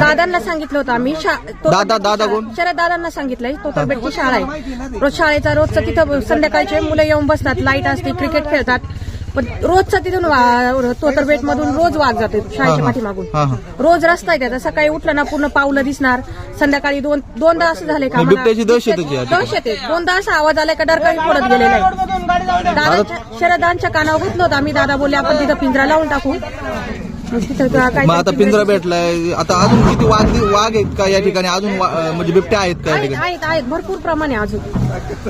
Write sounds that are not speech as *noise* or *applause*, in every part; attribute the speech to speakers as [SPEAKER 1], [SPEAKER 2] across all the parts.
[SPEAKER 1] दादांना सांगितलं होतं आम्ही. शा- तो-
[SPEAKER 2] दादा- दादा कोण?
[SPEAKER 1] शरद दादांना सांगितलंय. तो तब्येतची शाळा आहे. रोज शाळेचा रोजचं तिथं संध्याकाळचे मुलं येऊन बसतात. लाइट असते क्रिकेट खेळतात. पण रोजचा तिथून वा- तोतरबेट मधून रोज वाघ जाते शाळेच्या. पाठीमागून.
[SPEAKER 2] हा, हा.
[SPEAKER 1] रोज रस्ता आहे त्याचा. सकाळी उठलं ना पूर्ण पावलं दिसणार. संध्याकाळी दोन दोनदा असं झालंय का
[SPEAKER 2] मग
[SPEAKER 1] आम्हाला-
[SPEAKER 2] बिबट्याची.
[SPEAKER 1] दहशत आहे दोनदा असा आवाज आलाय का डरकाळी फोडत गेलेला आहे. दादांच्या शरदांच्या कानावर घेतलं होतं. आम्ही दादा बोलले आपण तिथं पिंजरा लावून टाकू. मग
[SPEAKER 2] आता पिंजरा भेटलाय. आता अजून किती वाघ वाघ आहेत का या ठिकाणी? अजून वा- म्हणजे बिबट्या आहेत का या
[SPEAKER 1] आहेत
[SPEAKER 2] ठिकाणी?
[SPEAKER 1] आहेत आहेत. भरपूर प्रमाणे अजून.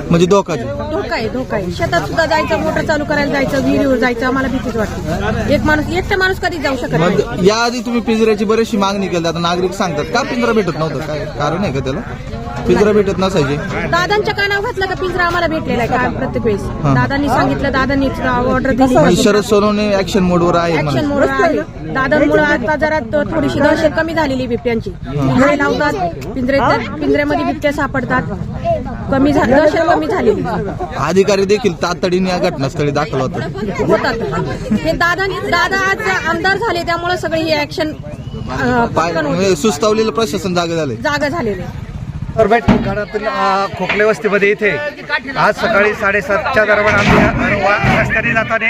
[SPEAKER 2] म्हणजे धोकाचे
[SPEAKER 1] धोका आहे धोका आहे. शेतात सुद्धा जायचं मोटर चालू करायला जायचं विहिरीवर जायचं आम्हाला भीतीच वाटते. एक माणूस एकटा माणूस कधीच जाऊ शकत नाही.
[SPEAKER 2] मग याआधी तुम्ही पिंजऱ्याची बरीचशी मागणी केली. आता नागरिक सांगतात का पिंजरा भेटत नव्हतं? काय कारण आहे का त्याला? पिंजरा भेटत नसायचे.
[SPEAKER 1] दादांच्या कानावर घातलं का पिंजरा आम्हाला भेटलेला आहे काय प्रत्येक वेळेस. दादांनी सांगितलं दादांनी ऑर्डर
[SPEAKER 2] म्हणजे
[SPEAKER 1] दिली.
[SPEAKER 2] शरद सोनवणे ऍक्शन मोडवर आहे
[SPEAKER 1] ऍक्शन. मुळे आहे. दादांमुळे आता जरा तो- थोडीशी दहशत कमी झालेली बिबट्यांची. पिंजरे लावतात पिंजरे पिंजऱ्यामध्ये बिबट्या सापडतात. कमी झाली दहशत कमी झालेली
[SPEAKER 2] अधिकारी देखील तातडीने या घटनास्थळी दाखल होतात.
[SPEAKER 1] होतात. हे दादा दादा आज आमदार झाले त्यामुळे सगळी ही ऍक्शन
[SPEAKER 2] म्हणजे सुस्तावलेलं प्रशासन जागे झाले
[SPEAKER 1] जागा झालेली आहे.
[SPEAKER 3] खोकले वस्तीमध्ये इथे आज सकाळी साडेसातच्या दरम्यान आम्ही वा- रस्त्याने जाताना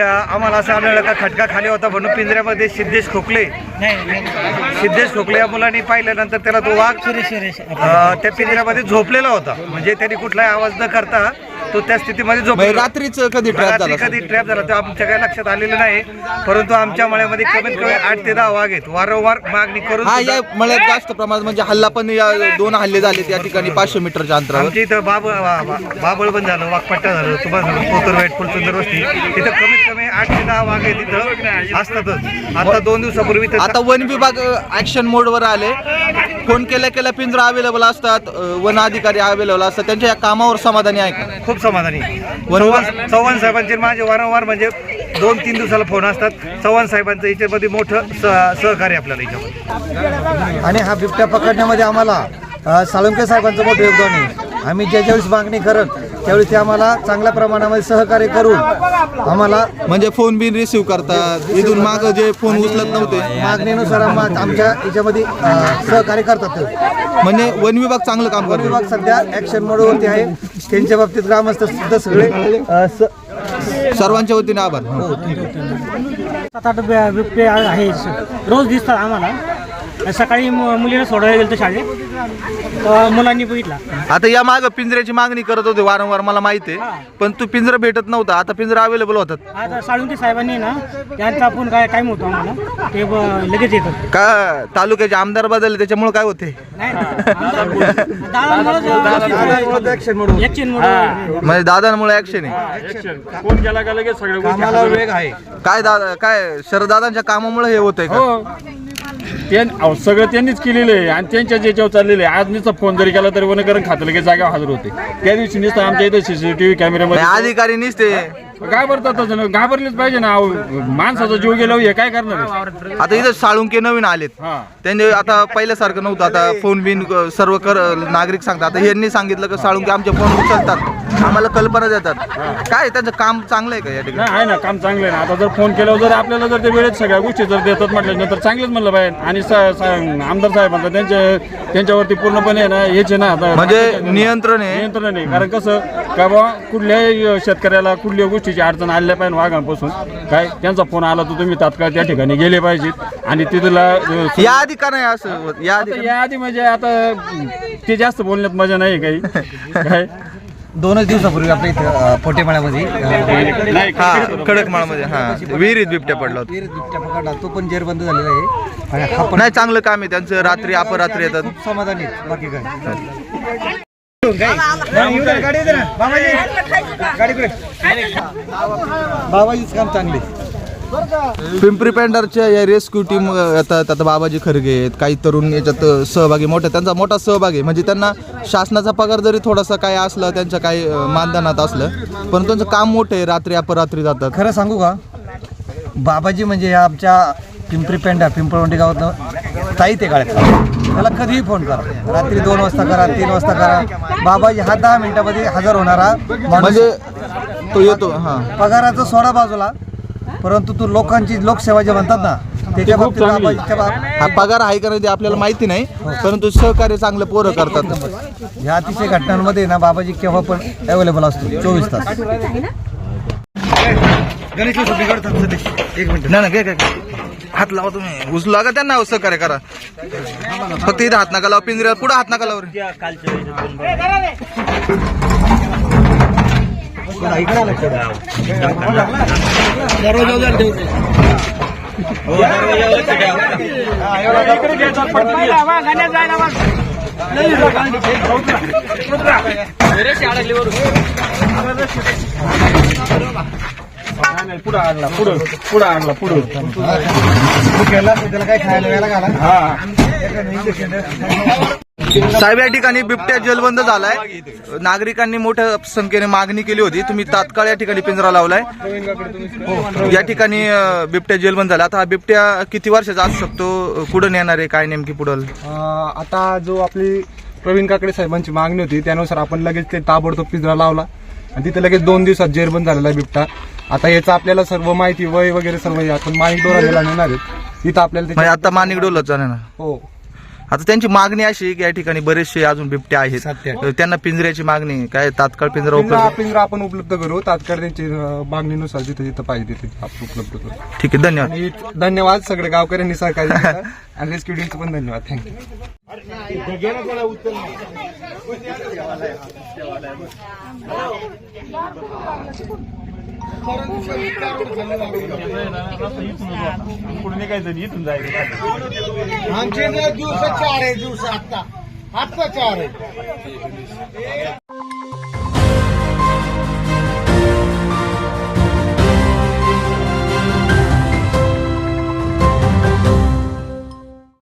[SPEAKER 3] आम्हाला असं आढळलं का खटका खाली होता म्हणून पिंजऱ्यामध्ये सिद्धेश खोकले. सिद्धेश खोकले या मुलांनी पाहिल्यानंतर त्याला तो वाघ त्या पिंजऱ्यामध्ये झोपलेला होता. म्हणजे त्यांनी कुठलाही आवाज न करता तो त्या स्थितीमध्ये
[SPEAKER 2] म्हणजे
[SPEAKER 3] झोपलेला
[SPEAKER 2] रात्रीच कधी ट्रॅप
[SPEAKER 3] रात्री
[SPEAKER 2] झाला
[SPEAKER 3] कधी ट्रॅप झाला ते आमच्या काही लक्षात आलेलं नाही. परंतु आमच्या मळ्यामध्ये कमीत कमी आठ ते दहा वाघ आहेत. वारंवार मागणी करून
[SPEAKER 2] हा या मळ्यात जास्त प्रमाणात म्हणजे हल्ला पण या दोन हल्ले झाले त्या ठिकाणी पाचशे मीटरच्या अंतरावर.
[SPEAKER 3] आमच्या इथं बाब बाबळ पण झालं वाघपट्टा झालं तुम्हाला झालं पोतरवेट फुलसुंदर वस्ती. तिथं कमीत कमी आठ ते दहा वाघ आहे तिथं असतातच. आता दोन दिवसापूर्वी तर
[SPEAKER 2] आता वन विभाग ऍक्शन मोडवर आले. फोन केल्या केल्या पिंजरा अवेलेबल असतात वन अधिकारी अवेलेबल असतात. त्यांच्या या कामावर समाधानी आहे का?
[SPEAKER 3] खूप समाधानी. चव्हाण चव्हाण साहेबांचे माझे वारंवार म्हणजे दोन तीन दिवसाला फोन असतात. चव्हाण साहेबांचं याच्यामध्ये मोठं स- सहकार्य आपल्याला याच्यामध्ये.
[SPEAKER 4] आणि हा बिबट्या पकडण्यामध्ये आम्हाला साळुंके साहेबांचं मोठं योगदान आहे. आम्ही ज्या ज्यावेळेस मागणी करत त्यावेळी ते आम्हाला चांगल्या प्रमाणामध्ये सहकार्य करून आम्हाला
[SPEAKER 2] म्हणजे फोन बिन रिसिव्ह करतात इथून माग जे फोन उचलत नव्हते.
[SPEAKER 4] मागणीनुसार आम्हा- आमच्या याच्यामध्ये सहकार्य करतात.
[SPEAKER 2] म्हणजे वन विभाग चांगलं काम
[SPEAKER 4] वन
[SPEAKER 2] करतो
[SPEAKER 4] विभाग सध्या ऍक्शन मोडवरती आहे. त्यांच्या बाबतीत ग्रामस्थ सुद्धा सगळे अ, स-
[SPEAKER 2] सर्वांच्या वतीने आभार.
[SPEAKER 5] सात आठ बिबटे आहे रोज दिसतात आम्हाला. सकाळी मु- मुलीला सोडायला गेलं शाळेत. मुलांनी बघितला.
[SPEAKER 2] आता या माग पिंजऱ्याची मागणी करत होते वारंवार मला माहिती आहे. पण तू पिंजरा भेटत नव्हता आता पिंजरा अवेलेबल होतात.
[SPEAKER 5] आता साळुंके साहेबांनी ना त्यांचा आपण काय टाईम होतो आम्हाला. ते ब- लगेच येतात.
[SPEAKER 2] का तालुक्याचे आमदार बदलले त्याच्यामुळे काय होते?
[SPEAKER 5] नाही
[SPEAKER 2] म्हणजे दादांमुळे ऍक्शन आहे.
[SPEAKER 4] वेग आहे.
[SPEAKER 2] काय दादा काय शरदादांच्या कामामुळे हे होतंय का?
[SPEAKER 6] हो. त्यां- सगळं त्यांनीच केलेलं आहे आणि त्यांच्याच याच्यावर चाललेलं आहे. आज नुसता फोन जरी केला तरी वनीकरण खातं लगेच जागेवर हजर होते. त्या दिवशी नुसतं आमच्या इथं सीसीटीव्ही कॅमेऱ्यामध्ये
[SPEAKER 2] अधिकारी निसते.
[SPEAKER 6] घाबरतातच ना घाबरलेच पाहिजे ना. अहो, माणसाचा जीव गेला हे काय करणार आहे?
[SPEAKER 2] आता इथं साळुंके नवीन आलेत.
[SPEAKER 6] हा.
[SPEAKER 2] त्यांनी आता पहिल्यासारखं नव्हतं. आता फोन बिन सर्व कर नागरिक सांगतात. आता यांनी सांगितलं की साळुंके आमचे फोन उचलतात. आम्हाला कल्पना देतात. काय त्यांचं काम चांगलं आहे का या ठिकाणी?
[SPEAKER 6] नाही आहे ना काम चांगलं आहे ना. आता जर फोन केल्यावर जर आपल्याला जर ते वेळेत सगळ्या गोष्टी जर देतात म्हटल्यानंतर चांगलंच म्हणलं पाहिजे आणि स- स- आमदार साहेबांचा त्यांच्या त्यांच्यावरती पूर्णपणे आहे ना हेच आहे ना आता.
[SPEAKER 2] म्हणजे नियंत्रण आहे.
[SPEAKER 6] नियंत्रण आहे कारण कसं का बाबा कुठल्याही शेतकऱ्याला कुठल्या गोष्टीची अडचण आल्या पाहिजे वाघांपासून काय त्यांचा फोन आला तर तुम्ही तात्काळ त्या ठिकाणी गेले पाहिजेत आणि तिथला
[SPEAKER 2] या आधी का नाही असं? होत? या आधी
[SPEAKER 6] आता याआधी म्हणजे आता ते जास्त बोलण्यात मजा नाही काही. काय *laughs*
[SPEAKER 4] दोनच दिवसापूर्वी आपल्या इथं पोटेमाळ्यामध्ये
[SPEAKER 2] हा खडकमाळमध्ये हा विहिरीत बिबट्या पडला होता.
[SPEAKER 4] विहिरीत बिबट्या पकडला तो पण जेरबंद झालेला आहे. आणि हा पण
[SPEAKER 2] नाही चांगलं काम आहे त्यांचं. रात्री अपरात्री येतात.
[SPEAKER 4] खूप समाधानी आहेत, बाकी काय बाबाजीच काम चांगले
[SPEAKER 2] पिंपरी पेंडरच्या या रेस्क्यू टीम येतात आता बाबाजी खरगे आहेत काही तरुण याच्यात सहभागी मोठे त्यांचा मोठा सहभाग आहे. म्हणजे त्यांना शासनाचा पगार जरी थोडासा काय असलं त्यांच्या काही मानधनात असलं पण त्यांचं काम मोठं आहे. रात्री अपरात्री जातात.
[SPEAKER 4] खरं सांगू का? बाबाजी म्हणजे या आमच्या पिंपरी पेंडा पिंपळवंडी गावात ताई ते गाळ्यात त्याला कधीही फोन करा. रात्री दोन वाजता करा तीन वाजता करा. बाबाजी हा दहा मिनिटामध्ये हजर होणारा
[SPEAKER 2] म्हणजे तो येतो हां.
[SPEAKER 4] पगाराचा सोडा बाजूला. परंतु तू लोकांची लोकसेवा जे म्हणतात ना त्याच्या
[SPEAKER 6] खूप
[SPEAKER 4] बाबतीत
[SPEAKER 6] चांगली आहे.
[SPEAKER 4] बाबाजीच्या बाब-
[SPEAKER 2] हा पगार आहे का नाही ते आपल्याला माहिती नाही परंतु सहकार्य चांगलं पोरं करतात.
[SPEAKER 4] ह्या अतिशय घटनांमध्ये ना बाबाजी केव्हा पण अवेलेबल असतो चोवीस तास.
[SPEAKER 3] गणेश एक मिनिट
[SPEAKER 2] ना. हात लावा तुम्ही. उचलू का त्यांना सहकार्य करा. फक्त इथं हात नका लावा पिंजऱ्यात पुढे हात नका लावा रे.
[SPEAKER 6] पुढं आणला पुढं पुढं आणला पुढं केला
[SPEAKER 4] त्याला काय खायला वेळेला घाला
[SPEAKER 2] साहेब या ठिकाणी बिबट्या जलबंद झालाय. नागरिकांनी मोठ्या संख्येने मागणी केली होती. तुम्ही तात्काळ या ठिकाणी पिंजरा लावलाय. या ठिकाणी बिबट्या जेलबंद झाला. आता हा बिबट्या किती वर्षाचा असू शकतो? कुठं नेणार आहे? काय नेमकी पुढं?
[SPEAKER 7] आता जो आपली प्रवीण काकडे साहेबांची मागणी होती त्यानुसार आपण लगेच ते ताबडतोब पिंजरा लावला. आणि तिथे लगेच दोन दिवसात जेरबंद झालेला आहे बिबटा. आता याचं आपल्याला सर्व माहिती वय वगैरे सर्व आपण माहिती डोळा नेणार आहेत. तिथं आपल्याला
[SPEAKER 2] आता मानिक डोलत जाणार.
[SPEAKER 7] हो.
[SPEAKER 2] आता त्यांची मागणी अशी आहे की या ठिकाणी बरेचसे अजून बिबटे आहेत. त्यांना पिंजऱ्याची मागणी आहे. काय तात्काळ पिंजरा
[SPEAKER 7] पिंजरा
[SPEAKER 2] उपलब्ध?
[SPEAKER 7] पिंजरा आपण उपलब्ध करू. तात्काळ त्यांची अं, मागणीनुसार जिथे जिथं पाहिजे तिथे आपण उपलब्ध करू.
[SPEAKER 2] ठीक आहे धन्यवाद.
[SPEAKER 7] आणि धन्यवाद सगळे गावकऱ्यांनी सहकार्य केलं. आणि रेस्क्यू टीमचं पण धन्यवाद. थँक्यू पुढे निघायचं इथून जायचं
[SPEAKER 8] आमचे दिवस चार आहे दिवस आत्ता. आत्ता चार आहे.